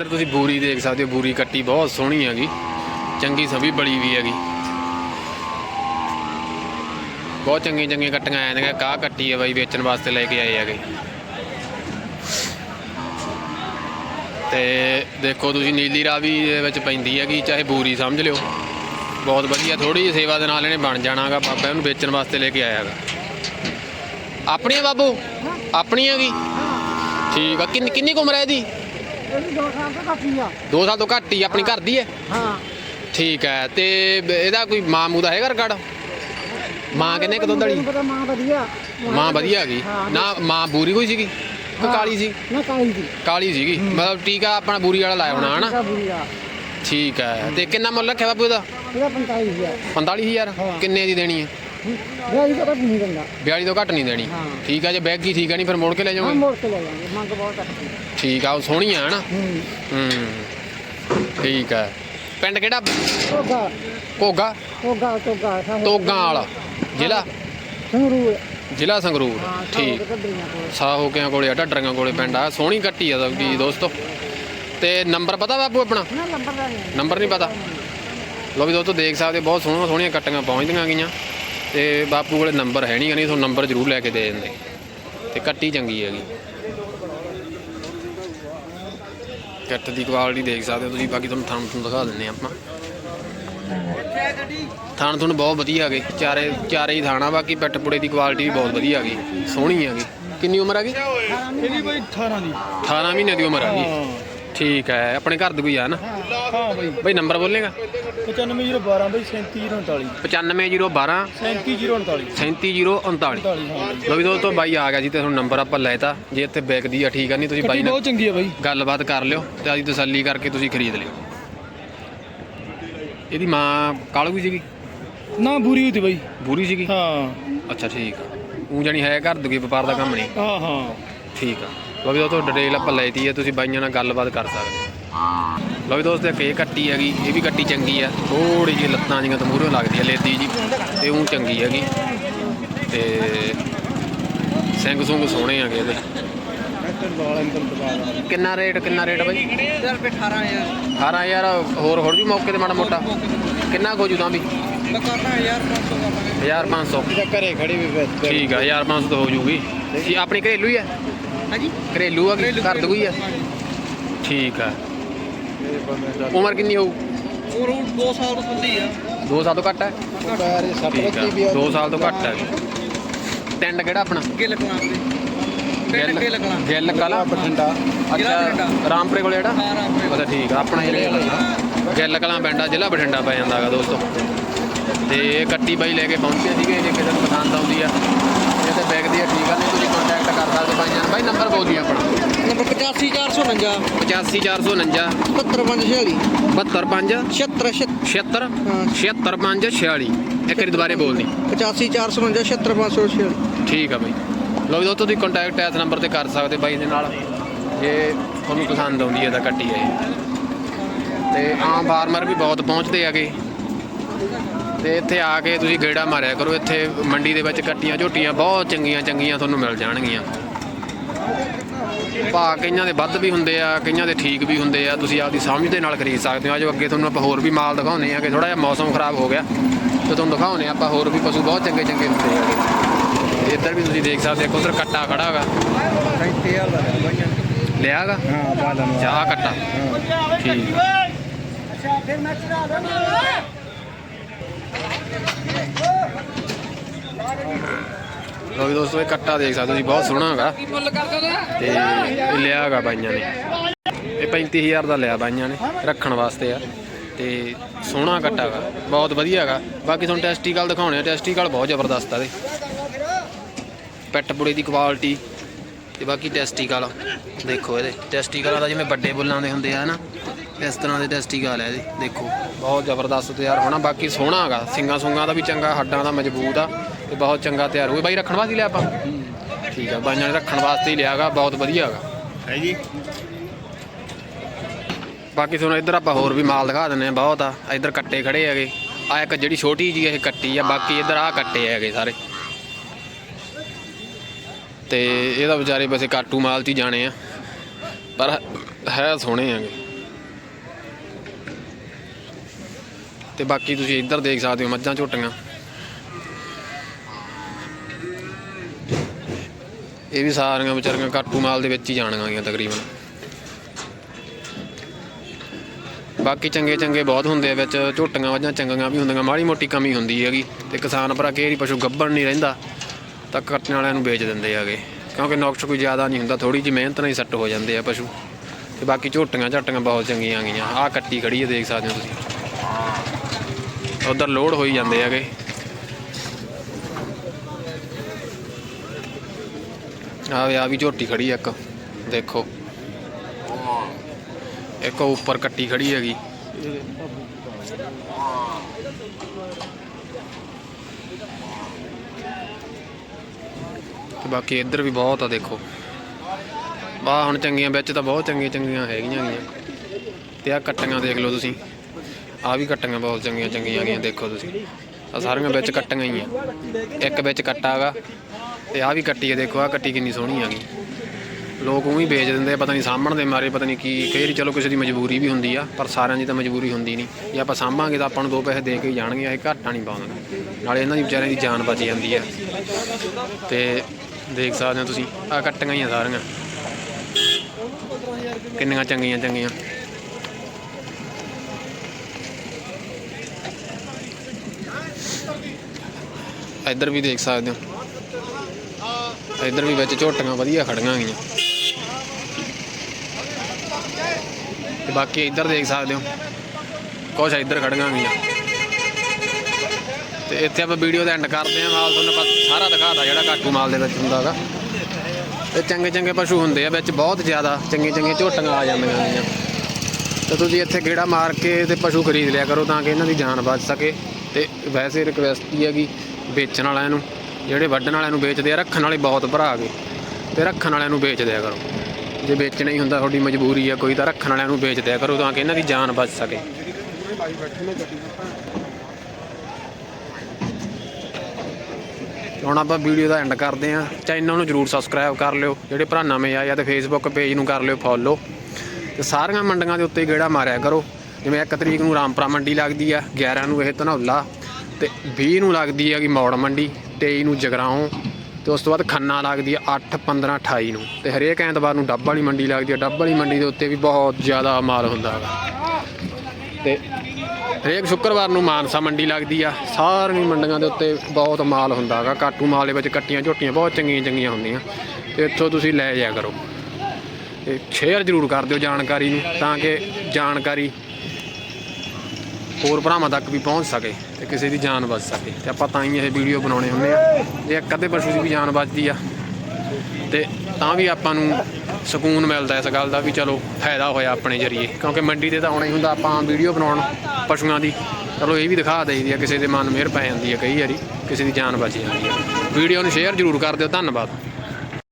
ਇੱਧਰ ਤੁਸੀਂ ਬੂਰੀ ਦੇਖ ਸਕਦੇ ਹੋ, ਬੂਰੀ ਕੱਟੀ ਬਹੁਤ ਸੋਹਣੀ ਹੈਗੀ। ਚੰਗੀ ਸਭੀ ਬੜੀ ਵੀ ਹੈਗੀ। ਬਹੁਤ ਚੰਗੀਆਂ ਚੰਗੀਆਂ ਕੱਟੀਆਂ ਆਏ ਨੇ ਕਾਹ ਕੱਟੀ ਹੈ ਬਾਈ ਵੇਚਣ ਵਾਸਤੇ ਲੈ ਕੇ ਆਏ ਹੈਗੇ। ਤੇ ਦੇਖੋ ਤੁਸੀਂ, ਨੀਲੀ ਰਾਵੀ ਦੇ ਵਿੱਚ ਪੈਂਦੀ ਹੈਗੀ, ਚਾਹੇ ਬੂਰੀ ਸਮਝ ਲਿਓ। ਬਹੁਤ ਵਧੀਆ ਥੋੜੀ ਜਿਹੀ ਸੇਵਾ ਦੇ ਨਾਲ ਇਹਨੇ ਬਣ ਜਾਣਾਗਾ, ਬਾਬਾ ਇਹਨੂੰ ਵੇਚਣ ਵਾਸਤੇ ਲੈ ਕੇ ਆਇਆ ਹੈਗਾ ਆਪਣੀ ਆ ਬਾਬੂ? ਆਪਣੀ ਹੈਗੀ? ਠੀਕ ਆ, ਕਿੰਨੀ ਕਿੰਨੀ ਉਮਰ ਹੈ ਇਹਦੀ? ਦੋ ਸਾਲ ਤੋਂ ਕਾਫੀ ਆ। 2 ਸਾਲ ਤੋਂ ਘੱਟ ਹੀ ਆਪਣੀ ਘਰ ਦੀ ਹੈ? ਹਾਂ। ਠੀਕ ਹੈ ਤੇ ਬ- ਇਹਦਾ ਕੋਈ ਮਾਂ ਮੂ ਦਾ ਹੈਗਾ ਰਿਕਾਰਡ? ਮਾਂ ਕਿੰਨੇ ਕਦੋਂ ਦੜੀ ਤੈਨੂੰ ਪਤਾ ਮਾਂ ਵਧੀਆ। ਮਾਂ ਵਧੀਆ ਹੈਗੀ। ਹਾਂ। ਨਾ ਮਾਂ ਬੂਰੀ ਕੋਈ ਸੀਗੀ? ਕਿ ਹਾਂ। ਕਾਲੀ ਸੀ? ਨਾ ਕਾਲੀ ਦੀ ਕਾਲੀ ਸੀਗੀ। ਮਤਲਬ ਟੀਕਾ ਆਪਣਾ ਬੂਰੀ ਵਾਲਾ ਲਾਇਆ ਹੋਣਾ ਹਨਾ? ਇਹਦਾ ਬੁਰੀ ਆ ਠੀਕ ਹੈ ਤੇ ਕਿੰਨਾ ਮੁੱਲ ਰੱਖਿਆ ਬਾਬੂ ਇਹਦਾ? ਇਹਦਾ 45 ਆ 45000 ਹਾਂ। ਕਿੰਨੇ ਦੀ ਦੇਣੀ ਹੈ? ਵਿਆਹ ਤਾਂ ਘੱਟ ਨਹੀਂ ਦਿੰਦਾ। 42 ਤੋਂ ਘੱਟ ਨਹੀਂ ਦੇਣੀ। ਹਾਂ। ਠੀਕ ਹੈ ਜੇ ਬੈਗ ਹੀ ਠੀਕ ਹੈ ਨਹੀਂ ਫਿਰ ਮੋੜ ਕੇ ਲੈ ਹਾਂ ਜਾਓਗੇ ਮੋੜ ਕੇ ਲੈ ਜਾਵਾਂਗੇ। ਮੰਗ ਬਹੁਤ ਘੱਟ ਹੈ। ਠੀਕ ਆ ਉਹ ਸੋਹਣੀ ਆ ਹਨਾ? ਹੂੰ। ਠੀਕ ਹੈ ਪਿੰਡ ਕਿਹੜਾ? ਘੋਗਾ। ਤੋਗਾ ਤੋਗਾ ਸਾਹ ਤੋਗਾ ਵਾਲਾ। ਜ਼ਿਲ੍ਹਾ? ਸੰਗਰੂਰ। ਜ਼ਿਲ੍ਹਾ ਸੰਗਰੂਰ ਠੀਕ। ਕੋਲ। ਸਾਹੋਕਿਆਂ ਕੋਲੇ ਆ ਢੱਡਰੀਆਂ ਕੋਲੇ ਪਿੰਡ ਆ। ਸੋਹਣੀ ਕੱਟੀ ਆ ਦੋਸਤੋ। ਤੇ ਨੰਬਰ ਪਤਾ ਬਾਬੂ ਆਪਣਾ? ਨੰਬਰ ਨਹੀਂ। ਪਤਾ। ਲੋ ਵੀ ਦੋਸਤੋ ਦੇਖ ਸਕਦੇ ਬਹੁਤ ਸੋਹਣੀਆਂ ਸੋਹਣੀਆਂ ਕੱਟੀਆਂ ਪਹੁੰਚਦੀਆਂ ਗਈਆਂ। ਤੇ ਬਾਪੂ ਕੋਲੇ ਨੰਬਰ ਹੈ ਨਹੀਂ ਨਹੀਂ ਤੁਹਾਨੂੰ ਨੰਬਰ ਜ਼ਰੂਰ ਲੈ ਕੇ ਦੇ ਦਿੰਦੇ। ਤੇ ਕੱਟੀ ਚੰਗੀ ਹੈਗੀ। ਕੱਟ ਦੀ ਕੁਆਲਿਟੀ ਦੇਖ ਸਕਦੇ ਹੋ ਤੁਸੀਂ ਬਾਕੀ ਤੁਹਾਨੂੰ ਥਣ ਤੁਹਾਨੂੰ ਦਿਖਾ ਦਿੰਨੇ ਆਪਾਂ। ਥਣ ਤੁਹਾਨੂੰ ਬਹੁਤ ਵਧੀਆ ਹੈਗੇ ਚਾਰੇ ਚਾਰੇ ਹੀ ਥਾਣਾ ਬਾਕੀ ਪੱਟ ਪੁੜੇ ਦੀ ਕੁਆਲਿਟੀ ਵੀ ਬਹੁਤ ਵਧੀਆ ਹੈਗੀ ਸੋਹਣੀ ਹੈਗੀ। ਕਿੰਨੀ ਉਮਰ ਹੈਗੀ? ਇਹਦੀ ਬਈ 18 ਦੀ। 18 ਮਹੀਨੇ ਦੀ ਉਮਰ ਹੈਗੀ। ਠੀਕ ਹੈ ਆਪਣੇ ਘਰ ਦੀ ਕੋਈ ਆ ਨਾ? ਹਾਂ ਬਈ ਬਈ ਨੰਬਰ ਬੋਲੇਗਾ? 95012 ਬਈ 37039 95012 37039 37039 ਹਾਂ। ਲੋ ਵੀ ਦੋਸਤੋ ਬਾਈ ਆ ਗਿਆ ਜੀ ਤੇ ਤੁਹਾਨੂੰ ਨੰਬਰ ਆਪਾਂ ਲੈਤਾ ਜੇ ਇੱਥੇ ਵਿਕਦੀ ਆ ਠੀਕ ਆ ਨਹੀਂ ਤੁਸੀਂ ਬਾਈ ਨਾਲ ਬਹੁਤ ਚੰਗੀ ਆ ਬਈ। ਗੱਲਬਾਤ ਕਰ ਲਿਓ ਤੇ ਆਦੀ ਤਸੱਲੀ ਕਰਕੇ ਤੁਸੀਂ ਖਰੀਦ ਲਿਓ। ਇਹਦੀ ਮਾਂ ਕਾਲੂ ਵੀ ਸੀਗੀ? ਨਾ ਬੁਰੀ ਹੋਈ ਤੀ ਬਈ। ਬੂਰੀ ਸੀਗੀ? ਹਾਂ। ਅੱਛਾ ਠੀਕ ਆ। ਉਹ ਜਾਨੀ ਹੈ ਘਰ ਦੇ ਵਪਾਰ ਦਾ ਕੰਮ ਨਹੀਂ। ਹਾਂ ਹਾਂ। ਠੀਕ ਆ। ਲੋ ਵੀ ਦੋਸਤੋ ਡਿਟੇਲ ਆਪਾਂ ਲੈਤੀ ਹੈ ਤੁਸੀਂ ਬਾਈਆਂ ਨਾਲ ਗੱਲਬਾਤ ਕਰ ਸਕਦੇ ਹੋ। ਲੋ ਵੀ ਦੋਸਤੋ ਇੱਕ ਇਹ ਕੱਟੀ ਹੈਗੀ ਇਹ ਵੀ ਕੱਟੀ ਚੰਗੀ ਆ। ਥੋੜੀ ਜਿਹੀ ਲੱਤਾਂ ਜੀਆਂ ਤੋਂ ਮੂਹਰੋਂ ਲੱਗਦੀ ਆ ਲੇਦੀ ਜੀ ਤੇ ਉਹ ਚੰਗੀ ਹੈਗੀ। ਤੇ ਸਿੰਘ ਸੁੰਗ ਸੋਹਣੇ ਹੈਗੇ ਇਹਦੇ। ਕਿੰਨਾ ਰੇਟ ਕਿੰਨਾ ਰੇਟ ਬਾਈ? 18000 ਹੋਰ ਹੋਰ ਵੀ ਮੌਕੇ ਤੇ ਮਾੜਾ ਮੋਟਾ। ਕਿੰਨਾ ਕੁ ਹੋ ਜੂ ਤਾਂ ਵੀ? 1500 ਘਰੇ ਖੜੀ ਵੀ ਠੀਕ ਆ 1500 ਤਾਂ ਹੋ ਜੂਗੀ। ਜੀ ਆਪਣੀ ਘਰੇਲੂ ਹੀ ਆ? ਹਾਂਜੀ? ਘਰੇਲੂ ਆ ਕਿ ਘਰ ਦੂਈ ਆ? ਠੀਕ ਆ। ਉਮਰ ਕਿੰਨੀ ਹੋਊ? ਉਹ 2 ਸਾਲ ਤੋਂ ਥੱਲੇ ਆ। 2 ਸਾਲ ਤੋਂ ਘੱਟ ਹੈ ਪੈਰੇ ਸੱਟ ਠੀਕ ਆ। 2 ਸਾਲ ਤੋਂ ਘੱਟ ਹੈ ਟੈਂਡ ਕਿਹੜਾ ਆਪਣਾ? ਗਿੱਲ ਕਲਾਂ ਦੇ। ਗਿੱਲ ਗਿੱਲ ਕਲਾਂ। ਗਿੱਲ ਕਲਾ? ਬਠਿੰਡਾ। ਅੱਛਾ। ਰਾਮਪੁਰੇ ਕੋਲ ਜਿਹੜਾ? ਹਾਂ ਰਾਮਪੁਰੇ ਅੱਛਾ ਠੀਕ ਆ। ਆਪਣਾ ਜਿਹੜਾ ਗਿੱਲ ਕਲਾਂ ਪਿੰਡ ਆ ਜ਼ਿਲ੍ਹਾ ਬਠਿੰਡਾ ਪੈ ਜਾਂਦਾ ਹੈਗਾ ਦੋਸਤੋ। ਤੇ ਇਹ ਕੱਟੀ ਬਾਈ ਲੈ ਕੇ ਪਹੁੰਚੇ ਸੀਗੇ ਜੇ ਕਿਸੇ ਨੂੰ ਪਸੰਦ ਆਉਂਦੀ ਆ। ਇਹ ਤੇ ਵਿਕਦੀ ਆ ਠੀਕ ਆ ਨਹੀਂ ਤੁਸੀਂ ਕੰਟੈਕਟ ਕਰ ਸਕਦੇ ਬਾਈਆਂ ਨਾਲ ਬਾਈ ਨੰਬਰ ਬੋਲ ਦਿਓ ਆਪਣਾ ਨੰਬਰ 85449 85449 75546 725 76 76 ਹਾਂ। 76546 ਇੱਕ ਵਾਰੀ ਦੁਬਾਰੇ ਬੋਲਦੀ 85449 77546 ਠੀਕ ਆ ਬਾਈ। ਦੋਸਤੋ ਤੁਸੀਂ ਕੰਟੈਕਟ ਇਸ ਨੰਬਰ ਤੇ ਕਰ ਸਕਦੇ ਬਾਈ ਦੇ ਨਾਲ। ਜੇ ਤੁਹਾਨੂੰ ਪਸੰਦ ਆਉਂਦੀ ਹੈ ਤਾਂ ਕੱਟੀ ਹੈ ਇਹ। ਤੇ ਆਮ ਫਾਰਮਰ ਵੀ ਬਹੁਤ ਪਹੁੰਚਦੇ ਹੈਗੇ। ਤੇ ਇੱਥੇ ਆ ਕੇ ਤੁਸੀਂ ਗੇੜਾ ਮਾਰਿਆ ਕਰੋ। ਇੱਥੇ ਮੰਡੀ ਦੇ ਵਿੱਚ ਕੱਟੀਆਂ ਝੋਟੀਆਂ ਬਹੁਤ ਚੰਗੀਆਂ ਚੰਗੀਆਂ ਤੁਹਾਨੂੰ ਮਿਲ ਜਾਣਗੀਆਂ। ਭਾਅ ਕਈਆਂ ਦੇ ਵੱਧ ਵੀ ਹੁੰਦੇ ਆ, ਕਈਆਂ ਦੇ ਠੀਕ ਵੀ ਹੁੰਦੇ ਆ। ਤੁਸੀਂ ਆਪਦੀ ਸਮਝ ਦੇ ਨਾਲ ਖਰੀਦ ਸਕਦੇ ਹੋ। ਆਜੋ ਅੱਗੇ ਤੁਹਾਨੂੰ ਆਪਾਂ ਹੋਰ ਵੀ ਮਾਲ ਦਿਖਾਉਂਦੇ ਆ ਕਿ ਥੋੜਾ ਜਿਹਾ ਮੌਸਮ ਖਰਾਬ ਹੋ ਗਿਆ। ਤੇ ਤੁਹਾਨੂੰ ਦਿਖਾਉਂਦੇ ਆ ਆਪਾਂ ਹੋਰ ਵੀ ਪਸ਼ੂ ਬਹੁਤ ਚੰਗੇ ਚੰਗੇ ਹੁੰਦੇ ਆ। ਇੱਧਰ ਵੀ ਤੁਸੀਂ ਦੇਖ ਸਕਦੇ ਹੋ ਉਧਰ ਕੱਟਾ ਖੜਾ ਹੈਗਾ। 35000 ਦਾ ਬਈਆਂ ਲਿਆਗਾ? ਹਾਂ ਬਾਦਨ ਚਾਹ ਕੱਟਾ। ਠੀਕ। ਅੱਛਾ ਫਿਰ ਮੈਂ ਚੜਾ ਦਵਾਂ ਵੀ ਦੋਸਤੋ ਇਹ ਕੱਟਾ ਦੇਖ ਸਕਦੇ ਹੋ ਤੁਸੀਂ ਬਹੁਤ ਸੋਹਣਾ ਹੈਗਾ। ਤੇ ਇਹ ਲਿਆ ਹੈਗਾ ਬਾਈਆਂ ਨੇ। ਇਹ 35000 ਦਾ ਲਿਆ ਬਾਈਆਂ ਨੇ ਰੱਖਣ ਵਾਸਤੇ ਆ। ਤੇ ਸੋਹਣਾ ਕੱਟਾ ਹੈਗਾ ਬਹੁਤ ਵਧੀਆ ਹੈਗਾ। ਬਾਕੀ ਤੁਹਾਨੂੰ ਟੈਸਟੀਕਲ ਦਿਖਾਉਣੇ ਆ ਟੈਸਟੀਕਲ ਬਹੁਤ ਜ਼ਬਰਦਸਤ ਆ ਦੇ ਪੈਟ ਪੁੜੇ ਦੀ ਕੁਆਲਿਟੀ ਤੇ ਬਾਕੀ ਟੈਸਟੀਕਲ ਦੇਖੋ ਇਹਦੇ ਟੈਸਟੀਕਲਾਂ ਦਾ ਜਿਵੇਂ ਵੱਡੇ ਬੁੱਲਾਂ ਦੇ ਹੁੰਦੇ ਆ ਨਾ ਇਸ ਤਰ੍ਹਾਂ ਦੇ ਟੈਸਟੀਕਲ ਆ ਇਹਦੇ ਦੇਖੋ। ਬਹੁਤ ਜ਼ਬਰਦਸਤ ਤਿਆਰ ਹੋਣਾ ਬਾਕੀ ਸੋਹਣਾ ਹੈਗਾ। ਸਿੰਗਾ ਸੁੰਗਾ ਦਾ ਵੀ ਚੰਗਾ ਹੱਡਾਂ ਦਾ ਮਜ਼ਬੂਤ ਆ। ਇਹ ਬਹੁਤ ਚੰਗਾ ਤਿਆਰ ਹੋਇਆ ਬਾਈ ਰੱਖਣ ਵਾਸਤੇ ਲਿਆ ਆਪਾਂ? ਠੀਕ ਆ ਬਾਈ ਨੇ ਰੱਖਣ ਵਾਸਤੇ ਹੀ ਲਿਆਗਾ ਬਹੁਤ ਵਧੀਆ ਹੈਗਾ। ਹੈ ਜੀ। ਬਾਕੀ ਤੁਹਾਨੂੰ ਇੱਧਰ ਆਪਾਂ ਹੋਰ ਵੀ ਮਾਲ ਦਿਖਾ ਦਿੰਨੇ ਆ ਬਹੁਤ ਆ। ਇੱਧਰ ਕੱਟੇ ਖੜੇ ਹੈਗੇ। ਆ ਇੱਕ ਜਿਹੜੀ ਛੋਟੀ ਜੀ ਇਹ ਕੱਟੀ ਆ ਬਾਕੀ ਇੱਧਰ ਆ ਕੱਟੇ ਹੈਗੇ ਸਾਰੇ। ਤੇ ਇਹਦਾ ਵਿਚਾਰੇ ਪਾਸੇ ਕਾਟੂ ਮਾਲ 'ਚ ਜਾਣੇ ਆ। ਪਰ ਹੈ ਸੋਹਣੇ ਹੈਗੇ। ਤੇ ਬਾਕੀ ਤੁਸੀਂ ਇੱਧਰ ਦੇਖ ਸਕਦੇ ਹੋ ਮੱਝਾਂ ਝੋਟੀਆਂ। ਇਹ ਵੀ ਸਾਰੀਆਂ ਵਿਚਾਰੀਆਂ ਘਾਟੂ ਮਾਲ ਦੇ ਵਿੱਚ ਹੀ ਜਾਣਗੀਆਂ ਤਕਰੀਬਨ। ਬਾਕੀ ਚੰਗੇ ਚੰਗੇ ਬਹੁਤ ਹੁੰਦੇ ਆ ਵਿੱਚ, ਝੋਟੀਆਂ ਮੱਝਾਂ ਚੰਗੀਆਂ ਵੀ ਹੁੰਦੀਆਂ, ਮਾੜੀ ਮੋਟੀ ਕਮੀ ਹੁੰਦੀ ਹੈਗੀ ਤੇ ਕਿਸਾਨ ਭਰਾ ਕਈ ਪਸ਼ੂ ਗੱਭਣ ਨਹੀਂ ਰਹਿੰਦਾ, ਤਾਂ ਕੱਟਣ ਵਾਲਿਆਂ ਨੂੰ ਵੇਚ ਦਿੰਦੇ ਹੈਗੇ। ਕਿਉਂਕਿ ਨੁਕਸ ਕੋਈ ਜ਼ਿਆਦਾ ਨਹੀਂ ਹੁੰਦਾ ਥੋੜੀ ਜਿਹੀ ਮਿਹਨਤ ਨਾਲ ਹੀ ਸੱਟ ਹੋ ਜਾਂਦੇ ਆ ਪਸ਼ੂ। ਤੇ ਬਾਕੀ ਝੋਟੀਆਂ ਝਾਟੀਆਂ ਬਹੁਤ ਚੰਗੀਆਂ ਗਈਆਂ ਆਹ ਕੱਟੀ ਖੜੀ ਹੈ ਦੇਖ ਸਕਦੇ ਹੋ ਤੁਸੀਂ। ਉਧਰ ਲੋਡ ਹੋਈ ਜਾਂਦੇ ਹੈਗੇ। ਆ ਵੀ ਆ ਵੀ ਝੋਟੀ ਖੜੀ ਇੱਕ, ਦੇਖੋ। ਇੱਕ ਉੱਪਰ ਕੱਟੀ ਖੜੀ ਹੈਗੀ। ਤੇ ਬਾਕੀ ਇੱਧਰ ਵੀ ਬਹੁਤ ਆ, ਦੇਖੋ। ਵਾਹ ਹੁਣ ਚੰਗੀਆਂ, ਵਿੱਚ ਤਾਂ ਬਹੁਤ ਚੰਗੀਆਂ ਚੰਗੀਆਂ ਹੈਗੀਆਂ ਗੀਆਂ ਤੇ ਆ ਕੱਟੀਆਂ ਦੇਖ ਲਓ ਤੁਸੀਂ। ਆ ਵੀ ਕੱਟੀਆਂ ਬਹੁਤ ਚੰਗੀਆਂ ਚੰਗੀਆਂ ਗੀਆਂ ਦੇਖੋ ਤੁਸੀਂ। ਆ ਸਾਰੀਆਂ ਵਿੱਚ ਕੱਟੀਆਂ ਹੀ ਆ। ਇੱਕ ਵਿੱਚ ਕੱਟਾ ਹੈਗਾ। ਤੇ ਆ ਵੀ ਕੱਟੀ ਹੈ, ਦੇਖੋ ਆ ਕੱਟੀ ਕਿੰਨੀ ਸੋਹਣੀ ਹੈਗੀ ਲੋਕ ਉਹੀ ਵੇਚ ਦਿੰਦੇ ਪਤਾ ਨਹੀਂ ਸਾਂਭਣ ਦੇ ਮਾਰੇ, ਪਤਾ ਨਹੀਂ ਕੀ ਕਈ ਚਲੋ ਕਿਸੇ ਦੀ ਮਜਬੂਰੀ ਵੀ ਹੁੰਦੀ ਆ, ਪਰ ਸਾਰਿਆਂ ਦੀ ਤਾਂ ਮਜਬੂਰੀ ਹੁੰਦੀ ਨਹੀਂ। ਜੇ ਆਪਾਂ ਸਾਂਭਾਂਗੇ ਤਾਂ ਆਪਾਂ ਨੂੰ ਦੋ ਪੈਸੇ ਦੇ ਕੇ ਜਾਣਗੇ, ਇਹ ਘਾਟਾ ਨਹੀਂ ਪਾਉਂਦੇ ਨਾਲੇ ਇਹਨਾਂ ਦੀ ਵਿਚਾਰਿਆਂ ਦੀ ਜਾਨ ਬਚ ਜਾਂਦੀ ਆ। ਤੇ ਦੇਖ ਸਕਦੇ ਹੋ ਤੁਸੀਂ ਆ ਕੱਟੀਆਂ ਹੀ ਆ ਸਾਰੀਆਂ। ਕਿੰਨੀਆਂ ਚੰਗੀਆਂ ਚੰਗੀਆਂ। ਇੱਧਰ ਵੀ ਦੇਖ ਸਕਦੇ ਹੋ। ਇੱਧਰ ਵੀ ਵਿੱਚ ਝੋਟੀਆਂ ਵਧੀਆ ਖੜੀਆਂ ਗਈਆਂ ਤੇ ਬਾਕੀ ਇੱਧਰ ਦੇਖ ਸਕਦੇ ਹੋ, ਕੁਛ ਇੱਧਰ ਖੜੀਆਂ ਗਈਆਂ ਤੇ ਇੱਥੇ ਆਪਾਂ ਵੀਡੀਓ ਦਾ ਐਂਡ ਕਰਦੇ ਹਾਂ ਮਾਲ ਤੁਹਾਨੂੰ ਪਤਾ ਸਾਰਾ ਦਿਖਾਤਾ ਜਿਹੜਾ ਕਾਟੂ ਮਾਲ ਦੇ ਵਿੱਚ ਹੁੰਦਾ ਗਾ ਤੇ ਚੰਗੇ ਚੰਗੇ ਪਸ਼ੂ ਹੁੰਦੇ ਆ, ਵਿੱਚ ਬਹੁਤ ਜ਼ਿਆਦਾ ਚੰਗੇ ਚੰਗੇ ਝੋਟੀਆਂ ਆ ਜਾਂਦੀਆਂ ਗਈਆਂ ਤੇ ਤੁਸੀਂ ਇੱਥੇ ਗੇੜਾ ਮਾਰ ਕੇ ਤੇ ਪਸ਼ੂ ਖਰੀਦ ਲਿਆ ਕਰੋ ਤਾਂ ਕਿ ਇਹਨਾਂ ਦੀ ਜਾਨ ਬਚ ਸਕੇ। ਤੇ ਵੈਸੇ ਰਿਕਵੈਸਟ ਹੀ ਹੈਗੀ, ਵੇਚਣ ਵਾਲਿਆਂ ਨੂੰ। ਜਿਹੜੇ ਵੱਢਣ ਵਾਲਿਆਂ ਨੂੰ ਵੇਚਦੇ ਆ, ਰੱਖਣ ਵਾਲੇ ਬਹੁਤ ਭਰਾ ਗਏ ਤੇ ਰੱਖਣ ਵਾਲਿਆਂ ਨੂੰ ਵੇਚ ਦਿਆ ਕਰੋ। ਜੇ ਵੇਚਣਾ ਹੀ ਹੁੰਦਾ, ਤੁਹਾਡੀ ਮਜਬੂਰੀ ਆ ਕੋਈ ਤਾਂ ਰੱਖਣ ਵਾਲਿਆਂ ਨੂੰ ਵੇਚ ਦਿਆ ਕਰੋ ਤਾਂ ਕਿ ਇਹਨਾਂ ਦੀ ਜਾਨ ਬਚ ਸਕੇ। ਹੁਣ ਆਪਾਂ ਵੀਡੀਓ ਦਾ ਐਂਡ ਕਰਦੇ ਹਾਂ। ਚੈਨਲ ਨੂੰ ਜਰੂਰ ਸਬਸਕ੍ਰਾਈਬ ਕਰ ਲਿਓ। ਜਿਹੜੇ ਭਰਾ ਨਵੇਂ ਆਏ ਆ ਤੇ ਫੇਸਬੁੱਕ ਪੇਜ ਨੂੰ ਕਰ ਲਿਓ ਫੋਲੋ ਤੇ ਸਾਰੀਆਂ ਮੰਡੀਆਂ ਦੇ ਉੱਤੇ ਗੇੜਾ ਮਾਰਿਆ ਕਰੋ। ਜਿਵੇਂ 1 ਤਰੀਕ ਨੂੰ ਰਾਮਪੁਰਾ ਮੰਡੀ ਲੱਗਦੀ ਆ 11 ਨੂੰ ਇਹ ਧਨੌਲਾ। ਤੇ 20 ਨੂੰ ਲੱਗਦੀ ਹੈਗੀ ਮੌੜ ਮੰਡੀ। 23 ਨੂੰ ਜਗਰਾਉਂ ਤੇ ਉਸ ਤੋਂ ਬਾਅਦ ਖੰਨਾ ਲੱਗਦੀ ਆ 8 15 28 ਨੂੰ। ਤੇ ਹਰੇਕ ਐਤਵਾਰ ਨੂੰ ਡੱਬ ਵਾਲੀ ਮੰਡੀ ਲੱਗਦੀ ਆ। ਡੱਬ ਵਾਲੀ ਮੰਡੀ ਦੇ ਉੱਤੇ ਵੀ ਬਹੁਤ ਜ਼ਿਆਦਾ ਮਾਲ ਹੁੰਦਾ ਹੈਗਾ। ਤੇ ਹਰੇਕ ਸ਼ੁੱਕਰਵਾਰ ਨੂੰ ਮਾਨਸਾ ਮੰਡੀ ਲੱਗਦੀ ਆ। ਸਾਰੀਆਂ ਮੰਡੀਆਂ ਦੇ ਉੱਤੇ ਬਹੁਤ ਮਾਲ ਹੁੰਦਾ ਹੈਗਾ। ਕਾਟੂ ਮਾਲ ਦੇ ਵਿੱਚ ਕੱਟੀਆਂ ਝੋਟੀਆਂ ਬਹੁਤ ਚੰਗੀਆਂ ਚੰਗੀਆਂ ਹੁੰਦੀਆਂ। ਤੇ ਇੱਥੋਂ ਤੁਸੀਂ ਲੈ ਜਾਇਆ ਕਰੋ। ਤੇ ਸ਼ੇਅਰ ਜ਼ਰੂਰ ਕਰ ਦਿਓ ਜਾਣਕਾਰੀ ਨੂੰ, ਤਾਂ ਕਿ ਜਾਣਕਾਰੀ ਹੋਰ ਭਰਾਵਾਂ ਤੱਕ ਵੀ ਪਹੁੰਚ ਸਕੇ ਤੇ ਕਿਸੇ ਦੀ ਜਾਨ ਬਚ ਸਕੇ। ਤੇ ਆਪਾਂ ਤਾਂ ਹੀ ਇਹ ਵੀਡੀਓ ਬਣਾਉਣੇ ਹੁੰਦੇ ਆ। ਜੇ ਇੱਕ ਅੱਧੇ ਪਸ਼ੂ ਦੀ ਵੀ ਜਾਨ ਬਚਦੀ ਆ। ਤੇ ਤਾਂ ਵੀ ਆਪਾਂ ਨੂੰ ਸਕੂਨ ਮਿਲਦਾ ਇਸ ਗੱਲ ਦਾ ਵੀ ਚਲੋ ਫਾਇਦਾ ਹੋਇਆ ਆਪਣੇ ਜਰੀਏ। ਕਿਉਂਕਿ ਮੰਡੀ ਤੇ ਤਾਂ ਆਉਣਾ ਹੀ ਹੁੰਦਾ ਆਪਾਂ ਵੀਡੀਓ ਬਣਾਉਣ ਪਸ਼ੂਆਂ ਦੀ। ਚਲੋ ਇਹ ਵੀ ਦਿਖਾ ਦੇਈਦੀ ਆ, ਕਿਸੇ ਦੇ ਮਨ ਮਿਹਰ ਪੈ ਜਾਂਦੀ ਆ ਕਈ ਵਾਰੀ, ਕਿਸੇ ਦੀ ਜਾਨ ਬਚ ਜਾਂਦੀ ਆ। ਵੀਡੀਓ ਨੂੰ ਸ਼ੇਅਰ ਜ਼ਰੂਰ ਕਰ ਦਿਓ। ਧੰਨਵਾਦ।